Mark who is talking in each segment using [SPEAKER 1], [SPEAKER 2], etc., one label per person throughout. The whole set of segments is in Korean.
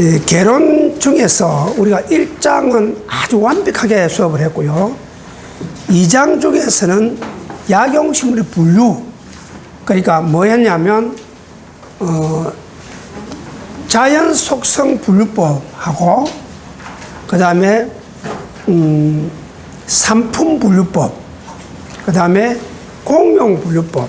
[SPEAKER 1] 이 개론 중에서 우리가 1장은 아주 완벽하게 수업을 했고요. 2장 중에서는 약용식물의 분류. 그러니까 뭐였냐면, 어, 자연 속성 분류법하고, 그 다음에, 음, 상품 분류법, 그 다음에 공용 분류법,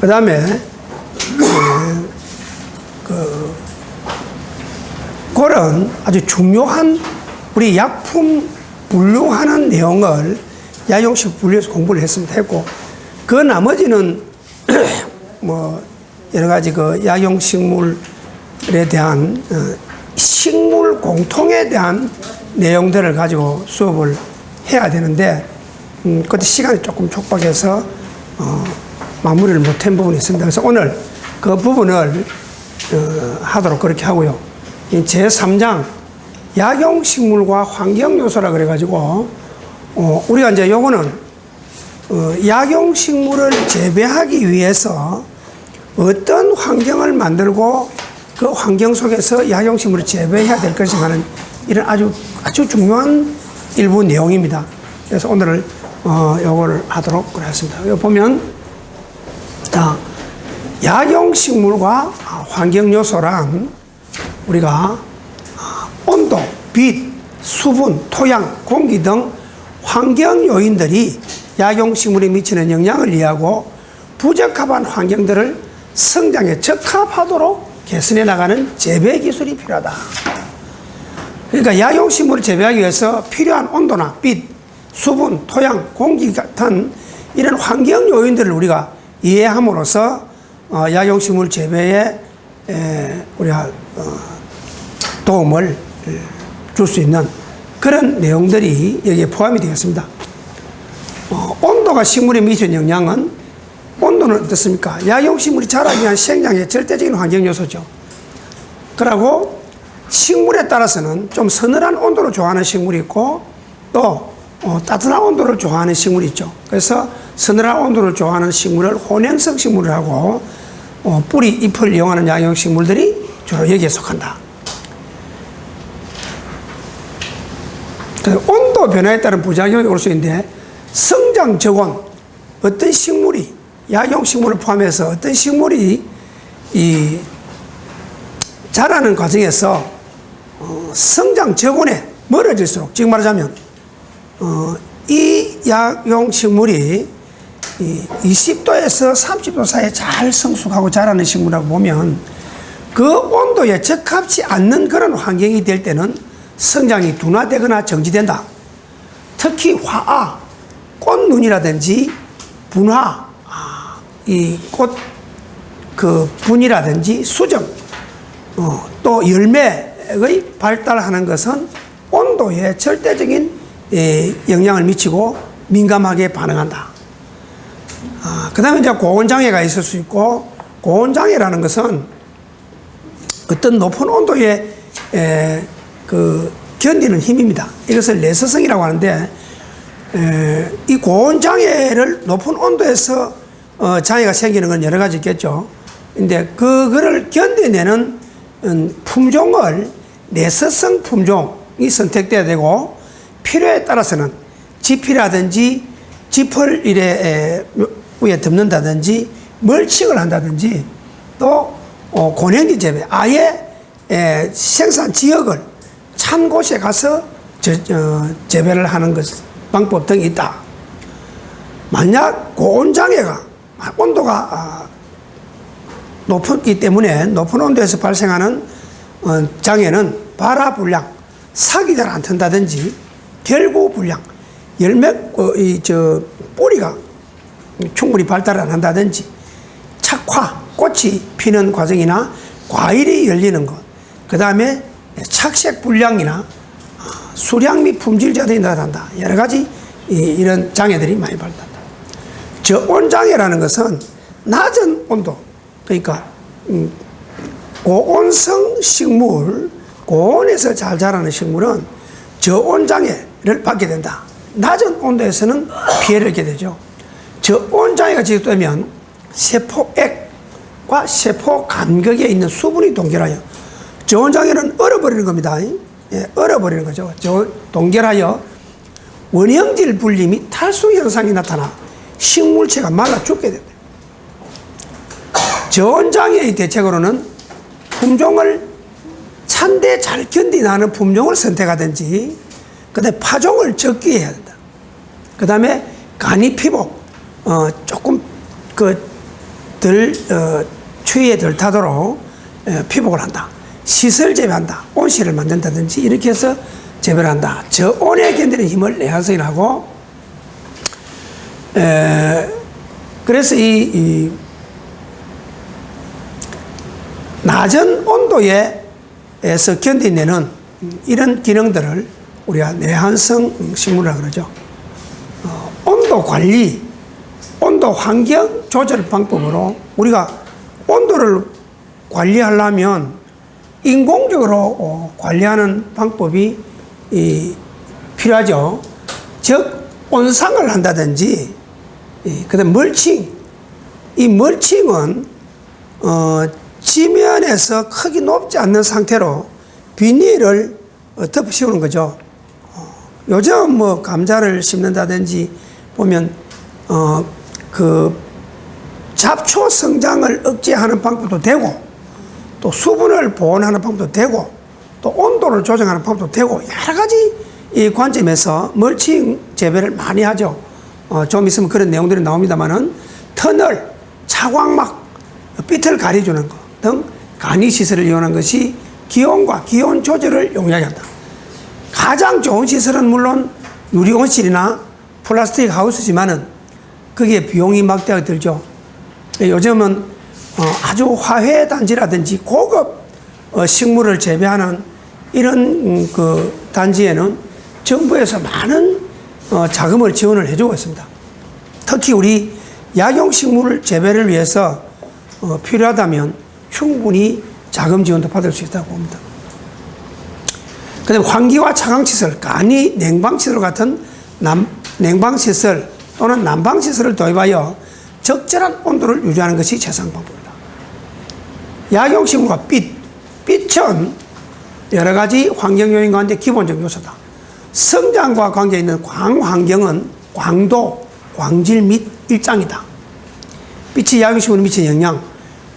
[SPEAKER 1] 그 다음에, 그런 아주 중요한 우리 약품 분류하는 내용을 약용식 분류에서 공부를 했으면 했고 그 나머지는 뭐 여러 가지 그 약용식물에 대한 어, 식물 공통에 대한 내용들을 가지고 수업을 해야 되는데 음, 그때 시간이 조금 촉박해서 어, 마무리를 못한 부분이 있습니다. 그래서 오늘 그 부분을 어, 하도록 그렇게 하고요. 이 제3장 약용식물과 환경요소라 그래가지고 어, 우리가 이제 요거는 어, 약용식물을 재배하기 위해서 어떤 환경을 만들고 그 환경 속에서 약용식물을 재배해야 될 것인가 하는 이런 아주 아주 중요한 일부 내용입니다. 그래서 오늘을 어, 요거를 하도록 그랬습니다. 여기 보면 자, 약용식물과 환경 요소란 우리가 아, 온도, 빛, 수분, 토양, 공기 등 환경 요인들이 약용식물에 미치는 영향을 이해하고 부적합한 환경들을 성장에 적합하도록 개선해 나가는 재배 기술이 필요하다. 그러니까 약용식물을 재배하기 위해서 필요한 온도나 빛, 수분, 토양, 공기 같은 이런 환경 요인들을 우리가 이해함으로써 어, 약용식물 재배에 에, 우리가 어, 도움을 줄 수 있는 그런 내용들이 여기에 포함이 되겠습니다. 어, 온도가 식물에 미치는 영향은 온도는 어떻습니까? 약용식물이 자라기 위한 생장의 절대적인 환경 요소죠. 그리고 식물에 따라서는 좀 서늘한 온도를 좋아하는 식물이 있고 또 어, 따뜻한 온도를 좋아하는 식물이 있죠. 그래서 서늘한 온도를 좋아하는 식물을 혼행성 식물이라고 어, 뿌리, 잎을 이용하는 약용식물들이 주로 여기에 속한다. 온도 변화에 따른 부작용이 올 수 있는데 성장 저온 어떤 식물이 약용 식물을 포함해서 어떤 식물이 이 자라는 과정에서 어, 성장 저온에 멀어질수록 지금 말하자면 어, 이 약용 식물이 이 20도에서 30도 사이에 잘 성숙하고 자라는 식물이라고 보면 그 온도에 적합치 않는 그런 환경이 될 때는 성장이 둔화되거나 정지된다. 특히 화아, 꽃눈이라든지 분화, 아, 이꽃 그 분이라든지 수정, 어, 또 열매의 발달하는 것은 온도에 절대적인 에, 영향을 미치고 민감하게 반응한다. 아, 그 다음에 이제 고온장애가 있을 수 있고, 고온장애라는 것은 어떤 높은 온도에 에, 그 견디는 힘입니다. 이것을 내서성이라고 하는데, 에, 이 고온 장애를 높은 온도에서 어, 장애가 생기는 건 여러 가지 있겠죠. 근데 그거를 견뎌내는 음, 품종을 내서성 품종이 선택돼야 되고 필요에 따라서는 지피라든지 지퍼를 이래 에, 위에 덮는다든지 멀칭을 한다든지 또 어, 고냉지 재배 아예 에, 생산 지역을 찬 곳에 가서 저, 어, 재배를 하는 것 방법 등이 있다. 만약 고온장애가 온도가 아, 높기 때문에 높은 온도에서 발생하는 어, 장애는 발화불량, sak이 잘안 튼다든지 결구불량, 열매 어, 이저 뿌리가 충분히 발달 안 한다든지 착화, 꽃이 피는 과정이나 과일이 열리는 것, 그 다음에 착색 불량이나 수량 및 품질 저하이 나타난다. 여러 가지 이, 런 장애들이 많이 발달한다. 저온장애라는 것은 낮은 온도, 그러니까 음, 고온성 식물, 고온에서 잘 자라는 식물은 저온장애를 받게 된다. 낮은 온도에서는 피해를 입게 되죠. 저온장애가 지속되면 세포액과 세포 간격에 있는 수분이 동결하여 저온 장애는 얼어버리는 겁니다. 예, 얼어버리는 거죠. 저 동결하여 원형질 불림이 탈수 현상이 나타나 식물체가 말라 죽게 됩니다. 저온 장애의 대책으로는 품종을 찬데 잘 견디나는 품종을 선택하든지 그다음에 파종을 적게 해야 된다. 그다음에 간이 피복 어, 조금 그덜 어, 추위에 덜 타도록 어, 피복을 한다. 시설 재배한다. 온실을 만든다든지 이렇게 해서 재배를 한다. 저 온에 견디는 힘을 내한성이라고 에, 그래서 이, 이 낮은 온도에서 견디내는 이런 기능들을 우리가 내한성 식물이라고 그러죠. 어, 온도 관리, 온도 환경 조절 방법으로 우리가 온도를 관리하려면 인공적으로 어, 관리하는 방법이 이, 필요하죠. 즉, 온상을 한다든지, 그 다음 멀칭. 이 멀칭은, 어, 지면에서 크게 높지 않는 상태로 비닐을 어, 덮어 씌우는 거죠. 어, 요즘 뭐 감자를 심는다든지 보면, 어, 그 잡초 성장을 억제하는 방법도 되고, 또 수분을 보온하는 방법도 되고, 또 온도를 조정하는 방법도 되고, 여러 가지 이 관점에서 멀칭 재배를 많이 하죠. 어, 좀 있으면 그런 내용들이 나옵니다만은 터널, 차광막, 삐틀 가려주는 것 등 간이 시설을 이용하는 것이 기온과 기온 조절을 용이하게 한다. 가장 좋은 시설은 물론 유리 온실이나 플라스틱 하우스지만은 거기에 비용이 막대하게 들죠. 요즘은 어, 아주 화훼 단지라든지 고급 어, 식물을 재배하는 이런 음, 그 단지에는 정부에서 많은 어, 자금을 지원을 해주고 있습니다. 특히 우리 약용 식물 재배를 위해서 어, 필요하다면 충분히 자금 지원도 받을 수 있다고 봅니다. 그 다음에 환기와 차광시설, 간이 냉방시설 같은 남, 냉방시설 또는 난방시설을 도입하여 적절한 온도를 유지하는 것이 최상 방법입니다. 약용식물과 빛, 빛은 여러 가지 환경 요인 가운데 기본적 요소다. 성장과 관계 있는 광환경은 광도, 광질 및 일장이다. 빛이 약용식물에 미치는 영향,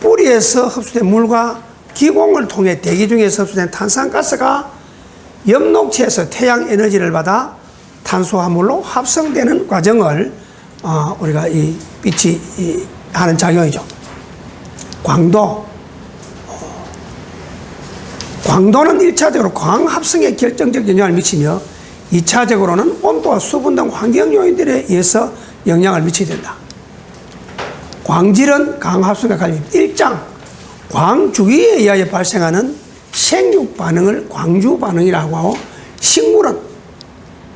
[SPEAKER 1] 뿌리에서 흡수된 물과 기공을 통해 대기 중에서 흡수된 탄산가스가 엽록체에서 태양 에너지를 받아 탄수화물로 합성되는 과정을 어, 우리가 이 빛이 이 하는 작용이죠. 광도. 어, 광도는 1차적으로 광 합성에 결정적 영향을 미치며 2차적으로는 온도와 수분 등 환경 요인들에 의해서 영향을 미치게 된다. 광질은 강합성과 관련 일장 광 주기에 의하여 발생하는 생육 반응을 광주 반응이라고 하고 식물은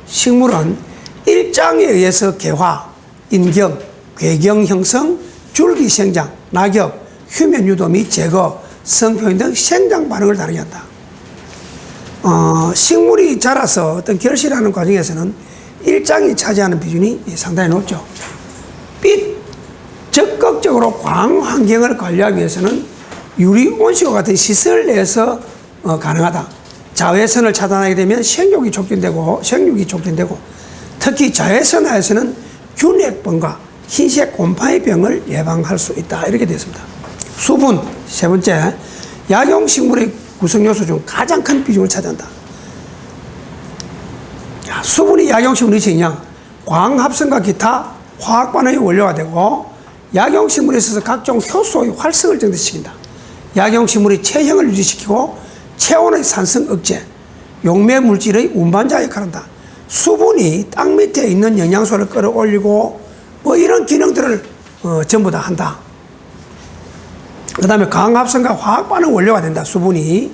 [SPEAKER 1] 식물은 일장에 의해서 개화, 인경, 괴경 형성, 줄기 생장, 낙엽, 휴면 유도 및 제거, 성표현 등 생장 반응을 다루게 한다. 어, 식물이 자라서 어떤 결실하는 과정에서는 일장이 차지하는 비중이 상당히 높죠. 빛, 적극적으로 광 환경을 관리하기 위해서는 유리 온실과 같은 시설 내에서 어, 가능하다. 자외선을 차단하게 되면 생육이 촉진되고 생육이 촉진되고 특히 자외선 하에서는 균핵병과 흰색 곰팡이 병을 예방할 수 있다. 이렇게 되었습니다. 수분 세 번째 약용식물의 구성 요소 중 가장 큰 비중을 차지한다. 야, 수분이 약용식물의 영향, 광합성과 기타 화학 반응의 원료가 되고 약용식물에 있어서 각종 효소의 활성을 증대시킨다. 약용식물의 체형을 유지시키고 체온의 산성 억제, 용매 물질의 운반자 역할을 한다. 수분이 땅 밑에 있는 영양소를 끌어올리고 뭐 이런 기능들을 어, 전부 다 한다. 그 다음에 강합성과 화학 반응 원료가 된다. 수분이.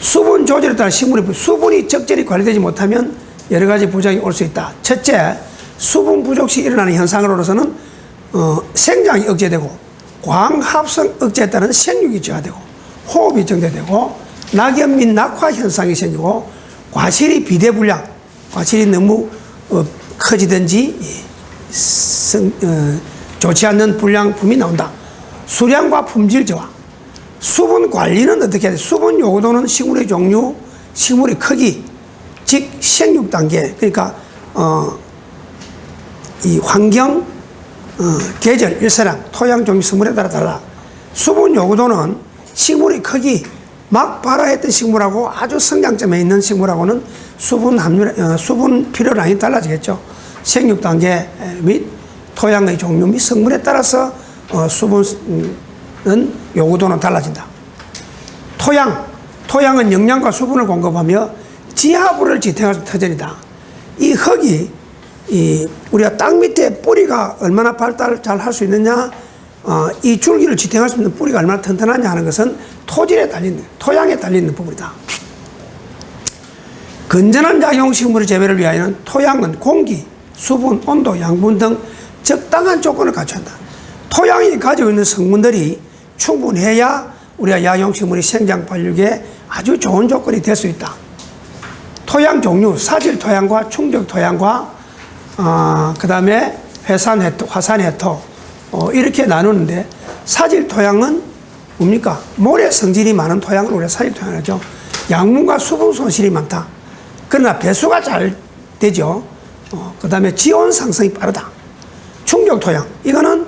[SPEAKER 1] 수분 조절에 따라 식물의 수분이 적절히 관리되지 못하면 여러 가지 부작용이 올 수 있다. 첫째, 수분 부족 시 일어나는 현상으로서는 어, 생장이 억제되고 광합성 억제에 따른 생육이 저하되고 호흡이 정대되고 낙엽 및 낙화 현상이 생기고 과실이 비대불량, 과실이 너무 어, 커지든지 예, 성, 어, 좋지 않는 불량품이 나온다. 수량과 품질 저하, 수분 관리는 어떻게 해야 돼? 수분 요구도는 식물의 종류, 식물의 크기, 즉 생육 단계. 그러니까 어, 이 환경, 어, 계절, 일사량, 토양 종류, 성분에 따라 달라. 수분 요구도는 식물의 크기, 막 발화했던 식물하고 아주 성장점에 있는 식물하고는 수분 함유, 어, 수분 필요량이 달라지겠죠. 생육 단계 및 토양의 종류 및 성분에 따라서 어, 수분은 요구도는 달라진다. 토양, 토양은 영양과 수분을 공급하며 지하부를 지탱하는 터전이다. 이 흙이 이 우리가 땅 밑에 뿌리가 얼마나 발달을 잘 할 수 있느냐, 어, 이 줄기를 지탱할 수 있는 뿌리가 얼마나 튼튼하냐 하는 것은 토질에 달린, 토양에 달리는 부분이다. 건전한 약용식물의 재배를 위하여는 토양은 공기, 수분, 온도, 양분 등 적당한 조건을 한다. 토양이 가지고 있는 성분들이 충분해야 우리가 약용식물의 생장 발육에 아주 좋은 조건이 될 수 있다. 토양 종류, 사질 토양과 충적 토양과 어, 그 다음에 회산 해토, 화산 해토 어, 이렇게 나누는데 사질 토양은 뭡니까? 모래 성질이 많은 토양을 우리가 사질 토양이죠. 양분과 수분 손실이 많다. 그러나 배수가 잘 되죠. 어, 그 다음에 지온 상승이 빠르다. 충격 토양. 이거는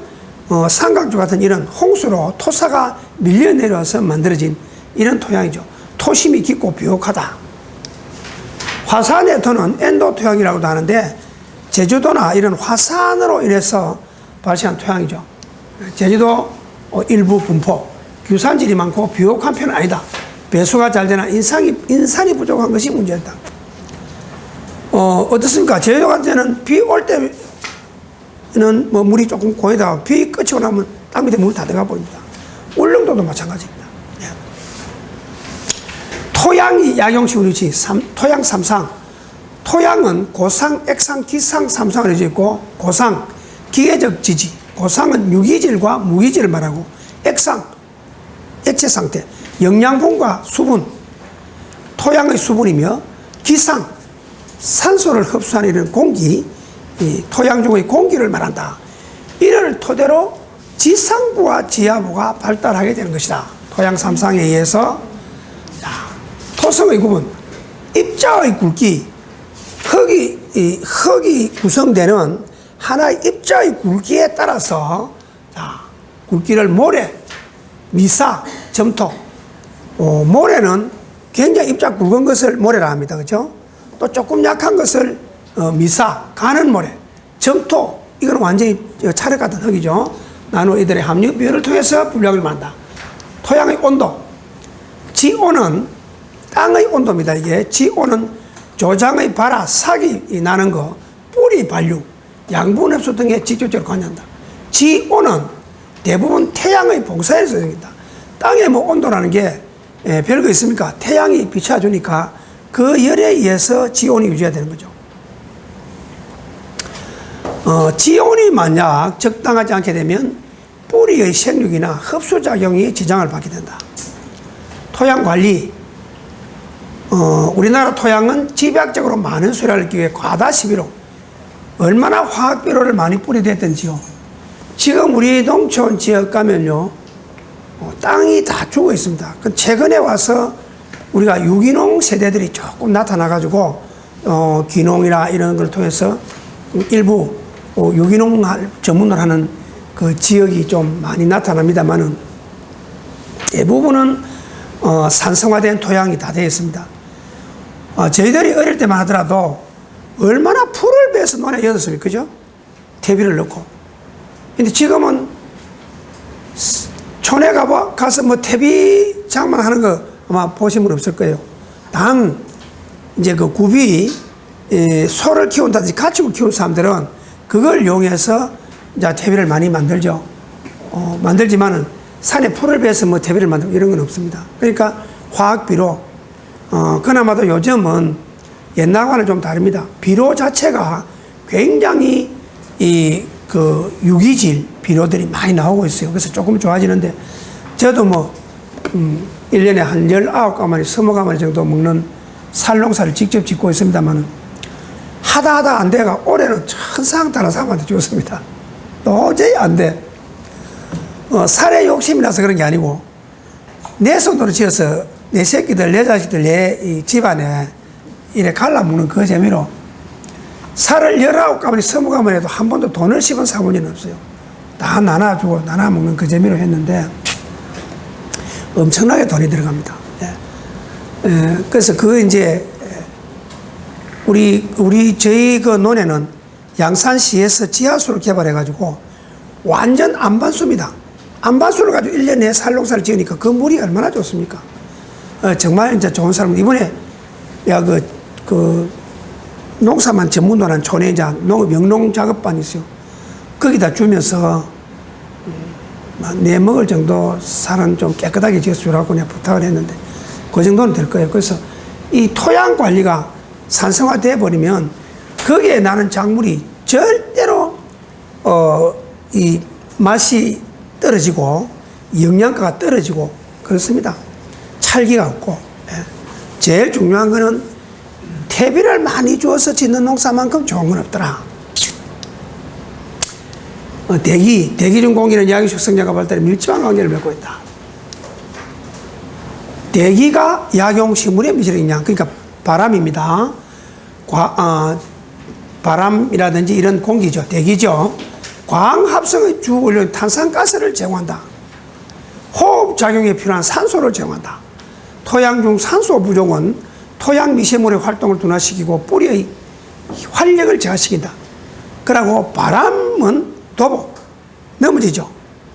[SPEAKER 1] 어, 삼각주 같은 이런 홍수로 토사가 밀려 내려와서 만들어진 이런 토양이죠. 토심이 깊고 비옥하다. 화산의 토는 엔도 토양이라고도 하는데 제주도나 이런 화산으로 인해서 발생한 토양이죠. 제주도 어, 일부 분포, 규산질이 많고 비옥한 편은 아니다. 배수가 잘 되나 인상이, 인산이 부족한 것이 문제였다. 어, 어떻습니까? 제주도 같은 데는 비 올 때 는뭐 물이 조금 고이다가 비 끝이고 나면 땅 밑에 물 다 들어가 버립니다. 울릉도도 마찬가지입니다. 예. 토양이 약용식으로. 삼, 토양 삼상. 토양은 고상, 액상, 기상, 삼상을 해져 있고, 고상, 기계적 지지. 고상은 유기질과 무기질을 말하고, 액상, 액체 상태. 영양분과 수분. 토양의 수분이며, 기상, 산소를 흡수하는 공기, 이 토양 중의 공기를 말한다. 이를 토대로 지상부와 지하부가 발달하게 되는 것이다. 토양 삼상에 의해서 자, 토성의 구분, 입자의 굵기, 흙이 이 흙이 구성되는 하나의 입자의 굵기에 따라서 자, 굵기를 모래, 미사, 점토. 어, 모래는 굉장히 입자 굵은 것을 모래라 합니다. 그죠? 또 조금 약한 것을 어, 미사, 가는 모래, 점토, 이건 완전히 저 찰흙 같은 흙이죠. 나누 이들의 함유 비율을 통해서 분량을 만다. 토양의 온도, 지온은 땅의 온도입니다. 이게 지온은 조장의 발화, 삭이 나는 거, 뿌리 발육, 양분 흡수 등에 직접적으로 관여한다. 지온은 대부분 태양의 봉사에서 생긴다. 땅의 뭐 온도라는 게 예, 별거 있습니까? 태양이 비춰주니까 그 열에 의해서 지온이 유지가 되는 거죠. 어, 지온이 만약 적당하지 않게 되면 뿌리의 생육이나 흡수작용이 지장을 받게 된다. 토양 관리. 어, 우리나라 토양은 집약적으로 많은 수량을 얻기 위해 과다 시비로 얼마나 화학 비료를 많이 뿌리댔던지요. 지금 우리 농촌 지역 가면요, 어, 땅이 다 죽어 있습니다. 그 최근에 와서 우리가 유기농 세대들이 조금 나타나가지고, 어, 기농이나 이런 걸 통해서 일부 어, 유기농 전문을 하는 그 지역이 좀 많이 나타납니다만은 대부분은 어, 산성화된 토양이 다 되어 있습니다. 어, 저희들이 어릴 때만 하더라도 얼마나 풀을 베서 논에 여었습니까? 그죠? 퇴비를 넣고. 근데 지금은 촌에 가봐, 가서 뭐 퇴비 장만하는 거 아마 보신 분 없을 거예요. 단, 이제 그 에, 소를 키운다든지 가축을 키우는 사람들은 그걸 이용해서 이제 퇴비를 많이 만들죠. 어, 만들지만은 산에 풀을 베서 뭐 퇴비를 만들고 이런 건 없습니다. 그러니까 화학비로, 어, 그나마도 요즘은 옛날과는 좀 다릅니다. 비료 자체가 굉장히 이 그 유기질 비료들이 많이 나오고 있어요. 그래서 조금 좋아지는데 저도 뭐, 음, 1년에 한 19가마리, 20가마리 정도 먹는 살농사를 직접 짓고 있습니다만 하다 하다 안 돼가 올해는 천상 따라 사람한테 줬습니다. 도저히 안 돼. 어, 살의 욕심이 나서 그런 게 아니고 내 손으로 지어서 내 새끼들, 내 자식들, 내이 집안에 이래 갈라먹는 그 재미로 살을 열아홉 가문이 스무 가문 해도 한 번도 돈을 씹은 사모님은 없어요. 다 나눠주고 나눠먹는 그 재미로 했는데 엄청나게 돈이 들어갑니다. 예. 에, 그래서 그 이제 우리 우리 저희 그 논에는 양산시에서 지하수를 개발해 가지고 완전 안반수입니다. 안반수를 가지고 1년 내에 살농사를 지으니까 그 물이 얼마나 좋습니까? 어, 정말 이제 좋은 사람 이번에 내가 그, 그 농사만 전문으로 한 촌에 이제 농, 영농 작업반이 있어요. 거기다 주면서 음, 내 먹을 정도 살은 좀 깨끗하게 지어주라고 내가 부탁을 했는데 그 정도는 될 거예요. 그래서 이 토양 관리가 산성화돼 버리면 거기에 나는 작물이 절대로 어, 이 맛이 떨어지고 영양가가 떨어지고 그렇습니다. 찰기가 없고 예. 제일 중요한 거는 퇴비를 많이 주어서 짓는 농사만큼 좋은 건 없더라. 어, 대기, 대기 중 공기는 양육식 성장과 발달에 밀접한 관계를 맺고 있다. 대기가 약용식물에 미치는 영향, 그러니까 바람입니다. 과, 어, 바람이라든지 이런 공기죠. 대기죠. 광합성의 주 원료인 탄산가스를 제공한다. 호흡작용에 필요한 산소를 제공한다. 토양 중 산소 부족은 토양 미세물의 활동을 둔화시키고 뿌리의 활력을 저하시킨다. 그리고 바람은 도복, 넘어지죠.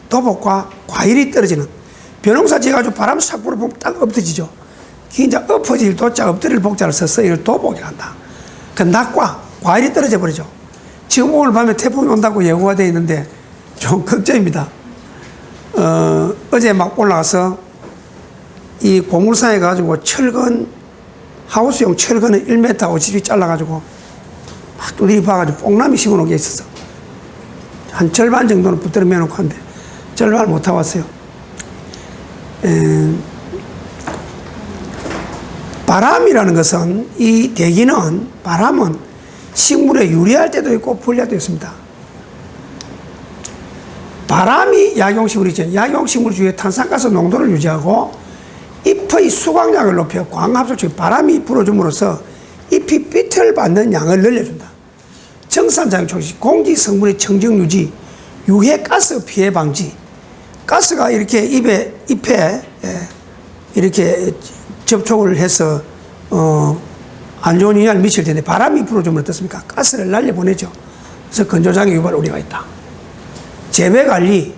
[SPEAKER 1] 도복과 과일이 떨어지는 벼농사 지어가지고 바람 싹 불어보면 딱 엎어지죠. 그게 이제 엎어질 도자, 엎드릴 복자를 써서 이걸 도복이란다. 그 낙과 과일이 떨어져 버리죠. 지금 오늘 밤에 태풍이 온다고 예고가 되어 있는데 좀 걱정입니다. 어, 어제 막 올라가서 이 고물상에 가지고 철근, 하우스용 철근을 1m 50이 잘라가지고 막 두드리 봐가지고 뽕나미 심어놓은 게 있었어. 한 절반 정도는 붙들어 매놓고 한데 절반을 못 하고 왔어요. 에, 바람이라는 것은 이 대기는 바람은 식물에 유리할 때도 있고 불리할 때도 있습니다. 바람이 약용식물이죠. 약용식물 중에 탄산가스 농도를 유지하고 잎의 수광량을 높여 광합성 중 바람이 불어줌으로써 잎이 빛을 받는 양을 늘려준다. 정산작용 촉시, 공기 성분의 청정 유지, 유해 가스 피해 방지. 가스가 이렇게 입에 잎에 예, 이렇게 접촉을 해서 어, 안 좋은 영향을 미칠 텐데 바람이 불어주면 어떻습니까? 가스를 날려 보내죠. 그래서 건조장애 유발 우려가 있다. 재배 관리,